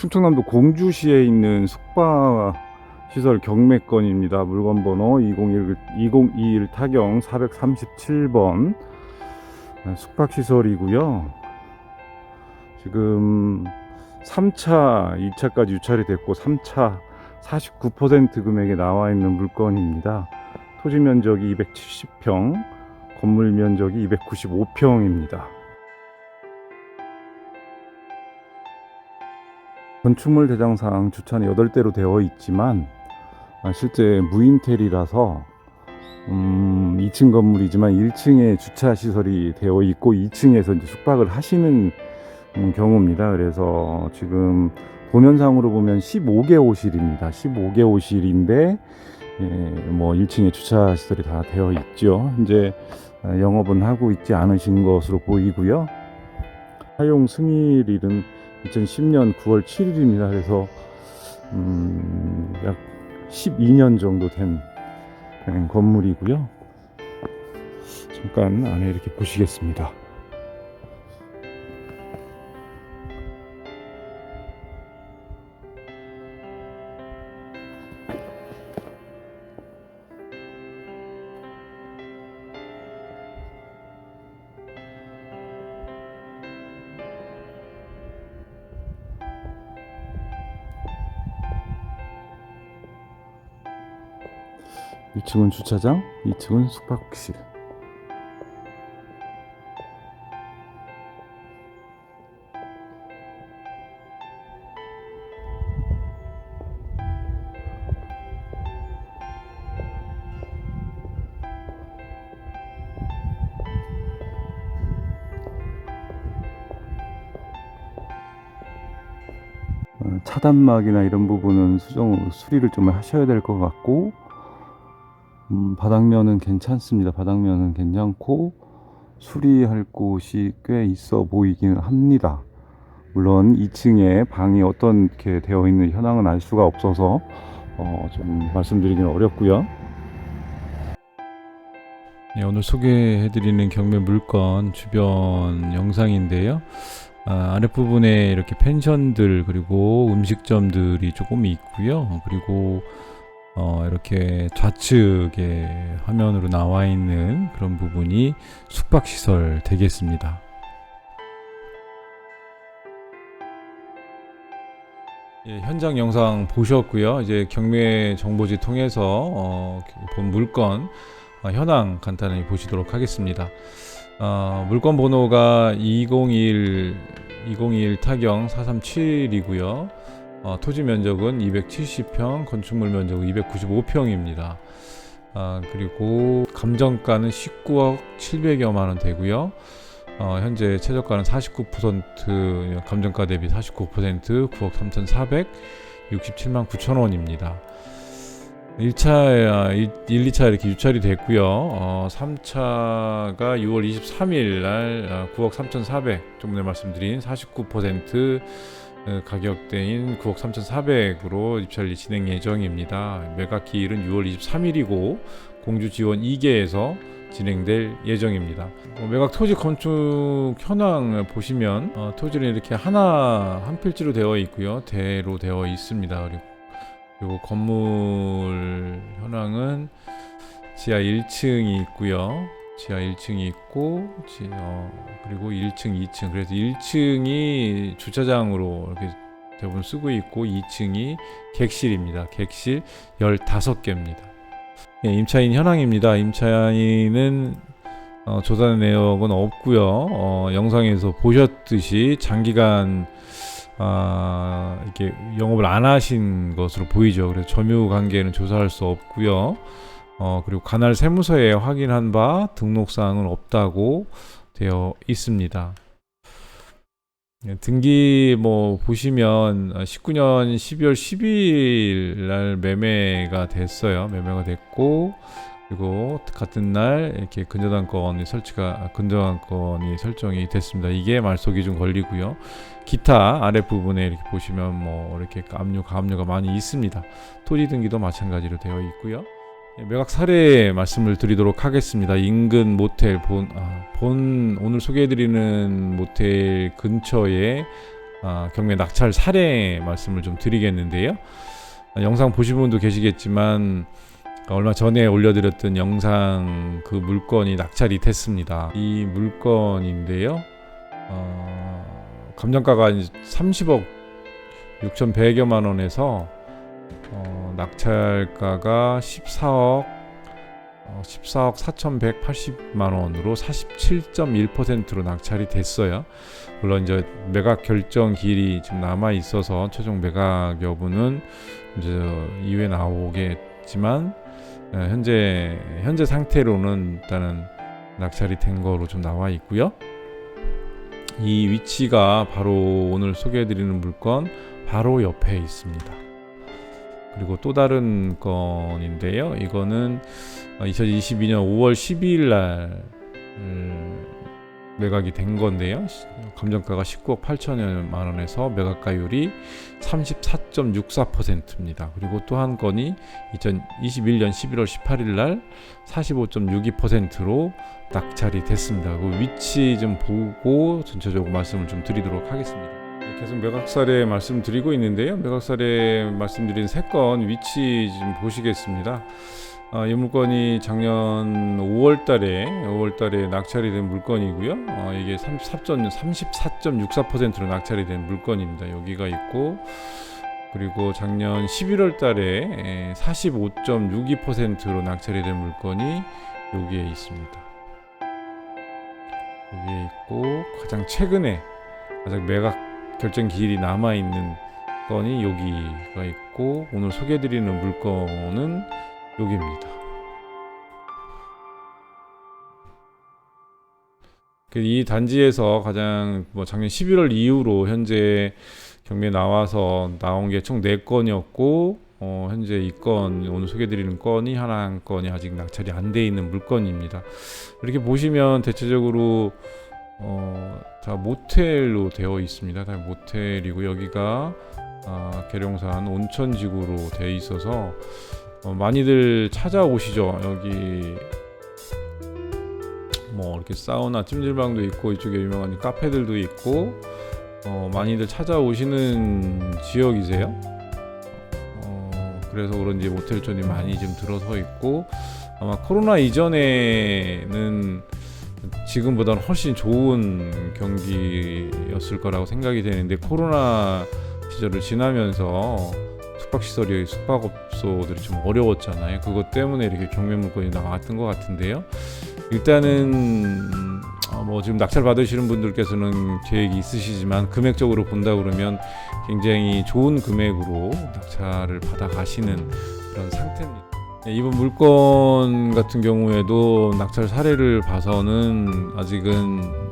충청남도 공주시에 있는 숙박 시설 경매건입니다. 물건 번호 2021, 2021 타경 437번 숙박 시설이고요. 지금 3차, 2차까지 유찰이 됐고 3차 49% 금액에 나와 있는 물건입니다. 토지 면적이 270평, 건물 면적이 295평입니다. 건축물 대장상 주차는 8대로 되어 있지만 아, 실제 무인텔이라서 음, 2층 건물이지만 1층에 주차 시설이 되어 있고 2층에서 이제 숙박을 하시는 음, 경우입니다. 그래서 지금 도면상으로 보면 15개 호실입니다. 15개 호실인데 예, 뭐 1층에 주차 시설이 다 되어 있죠. 이제 아, 영업은 하고 있지 않으신 것으로 보이고요. 사용 승일일은 2010년 9월 7일입니다. 그래서 음, 약 12년 정도 된 음, 건물이고요. 잠깐 안에 이렇게 보시겠습니다. 1층은 주차장, 2층은 숙박실. 어, 차단막이나 이런 부분은 수정 수리를 좀 하셔야 될 것 같고 음, 바닥면은 괜찮습니다. 바닥면은 괜찮고 수리할 곳이 꽤 있어 보이기는 합니다. 물론 2층에 방이 어떻게 되어 있는 현황은 알 수가 없어서 어, 좀 말씀드리기는 어렵고요. 네, 오늘 소개해드리는 경매 물건 주변 영상인데요. 아, 아랫부분에 이렇게 펜션들 그리고 음식점들이 조금 있고요. 그리고 어, 이렇게 좌측에 화면으로 나와 있는 그런 부분이 숙박시설 되겠습니다. 예, 현장 영상 보셨고요. 이제 경매 정보지 통해서 어, 본 물건 어, 현황 간단히 보시도록 하겠습니다. 어, 물건 번호가 201 201 타경 437이고요. 어, 토지 면적은 270평, 건축물 면적은 295평입니다. 아, 그리고 감정가는 19억 700여만 원 되고요. 어, 현재 최저가는 49% 감정가 대비 49% 9억 3,467만 9천 원입니다. 1차, 1, 2차 이렇게 유찰이 됐고요. 어, 3차가 6월 23일 날 9억 3,400, 좀 전에 말씀드린 49% 어, 가격대인 9억 3,400으로 입찰이 진행 예정입니다. 매각 기일은 6월 23일이고 공주 지원 2개에서 진행될 예정입니다. 어, 매각 토지 건축 현황을 보시면 어, 토지는 이렇게 하나 한 필지로 되어 있고요. 대로 되어 있습니다. 그리고, 그리고 건물 현황은 지하 1층이 있고요. 지하 1층이 있고 지, 어, 그리고 1층, 2층 그래서 1층이 주차장으로 이렇게 대부분 쓰고 있고 2층이 객실입니다. 객실 15개입니다. 예, 임차인 현황입니다. 임차인은 어, 조사 내역은 없고요. 어, 영상에서 보셨듯이 장기간 아, 이렇게 영업을 안 하신 것으로 보이죠. 그래서 점유 관계는 조사할 수 없고요. 어, 그리고 관할 세무서에 확인한 바 등록사항은 없다고 되어 있습니다. 예, 등기 뭐 보시면 19년 12월 12일 날 매매가 됐어요. 매매가 됐고 그리고 같은 날 이렇게 근저당권이 설치가 근저당권이 설정이 됐습니다. 이게 말소 기준 권리고요. 기타 아랫 부분에 이렇게 보시면 뭐 이렇게 압류 가압류가 많이 있습니다. 토지 등기도 마찬가지로 되어 있고요. 예, 매각 사례 말씀을 드리도록 하겠습니다. 인근 모텔 본, 아, 본 오늘 소개해드리는 모텔 근처에 아, 경매 낙찰 사례 말씀을 좀 드리겠는데요. 아, 영상 보신 분도 계시겠지만 얼마 전에 올려드렸던 영상 그 물건이 낙찰이 됐습니다. 이 물건인데요. 어, 감정가가 이제 30억 6,100여만 원에서 어, 낙찰가가 14억 어, 14억 4,180만 원으로 47.1%로 낙찰이 됐어요. 물론 이제 매각 결정 기일이 지금 남아 있어서 최종 매각 여부는 이제 이후에 나오겠지만 에, 현재 현재 상태로는 일단은 낙찰이 된 거로 좀 나와 있고요. 이 위치가 바로 오늘 소개해드리는 물건 바로 옆에 있습니다. 그리고 또 다른 건인데요. 이거는 2022년 5월 12일 날 음, 매각이 된 건데요. 시- 감정가가 19억 8천여만 원에서 매각가율이 34.64%입니다. 그리고 또 한 건이 2021년 11월 18일 날 45.62%로 낙찰이 됐습니다. 그 위치 좀 보고 전체적으로 말씀을 좀 드리도록 하겠습니다. 네, 계속 매각 사례 말씀드리고 있는데요. 매각 사례 말씀드린 세 건 위치 좀 보시겠습니다. 아, 이 물건이 작년 5월 달에 5월 달에 낙찰이 된 물건이고요. 어, 이게 34.64%로 낙찰이 된 물건입니다. 여기가 있고 그리고 작년 11월 달에 45.62%로 낙찰이 된 물건이 여기에 있습니다. 여기에 있고 가장 최근에 가장 매각 결정 기일이 남아 있는 건이 여기가 있고 오늘 소개해드리는 물건은 여기입니다. 그이 단지에서 가장 뭐 작년 11월 이후로 현재 경매 나와서 나온 게 총 4건이었고 어, 현재 이 건 오늘 소개드리는 건이 하나 한 건이 아직 낙찰이 안 돼 있는 물건입니다. 이렇게 보시면 대체적으로 어, 다 모텔로 되어 있습니다. 다 모텔이고 여기가 아, 계룡산 온천지구로 되어 있어서 어, 많이들 찾아오시죠. 여기 뭐 이렇게 사우나 찜질방도 있고 이쪽에 유명한 카페들도 있고 어, 많이들 찾아오시는 지역이세요. 어, 그래서 그런지 모텔촌이 많이 좀 들어서 있고 아마 코로나 이전에는 지금보다는 훨씬 좋은 경기였을 거라고 생각이 되는데 코로나 시절을 지나면서 숙박시설이 숙박업소들이 좀 어려웠잖아요. 그것 때문에 이렇게 경매 물건이 나왔던 것 같은데요. 일단은 어, 뭐 지금 낙찰 받으시는 분들께서는 계획이 있으시지만 금액적으로 본다 그러면 굉장히 좋은 금액으로 낙찰을 받아 가시는 그런 상태입니다. 네, 이번 물건 같은 경우에도 낙찰 사례를 봐서는 아직은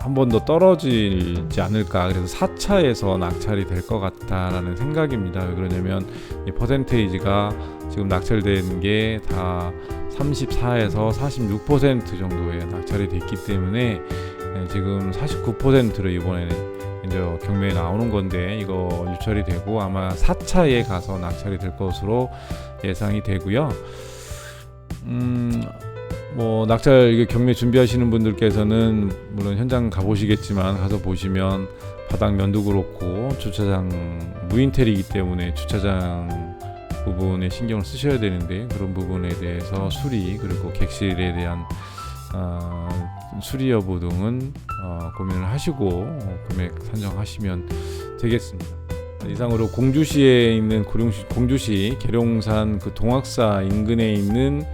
한 번 더 떨어지지 않을까 그래서 4차에서 낙찰이 될 것 같다라는 생각입니다. 왜 그러냐면 이 퍼센테이지가 지금 낙찰된 게다 34에서 46% 정도의 낙찰이 됐기 때문에 네, 지금 49%로 이번에 이제 경매에 나오는 건데 이거 유찰이 되고 아마 4차에 가서 낙찰이 될 것으로 예상이 되고요. 음, 뭐 낙찰 경매 준비하시는 분들께서는 물론 현장 가보시겠지만 가서 보시면 바닥 면도 그렇고 주차장 무인텔이기 때문에 주차장 부분에 신경을 쓰셔야 되는데 그런 부분에 대해서 수리 그리고 객실에 대한 어, 수리 여부 등은 어, 고민을 하시고 어, 금액 산정하시면 되겠습니다. 이상으로 공주시에 있는 고룡시, 공주시 계룡산 그 동학사 인근에 있는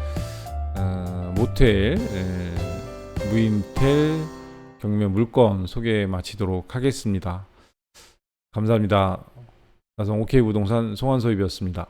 어, 모텔 에, 무인텔 경매 물건 소개 마치도록 하겠습니다. 감사합니다. 나성 OK 부동산 송환소입이었습니다.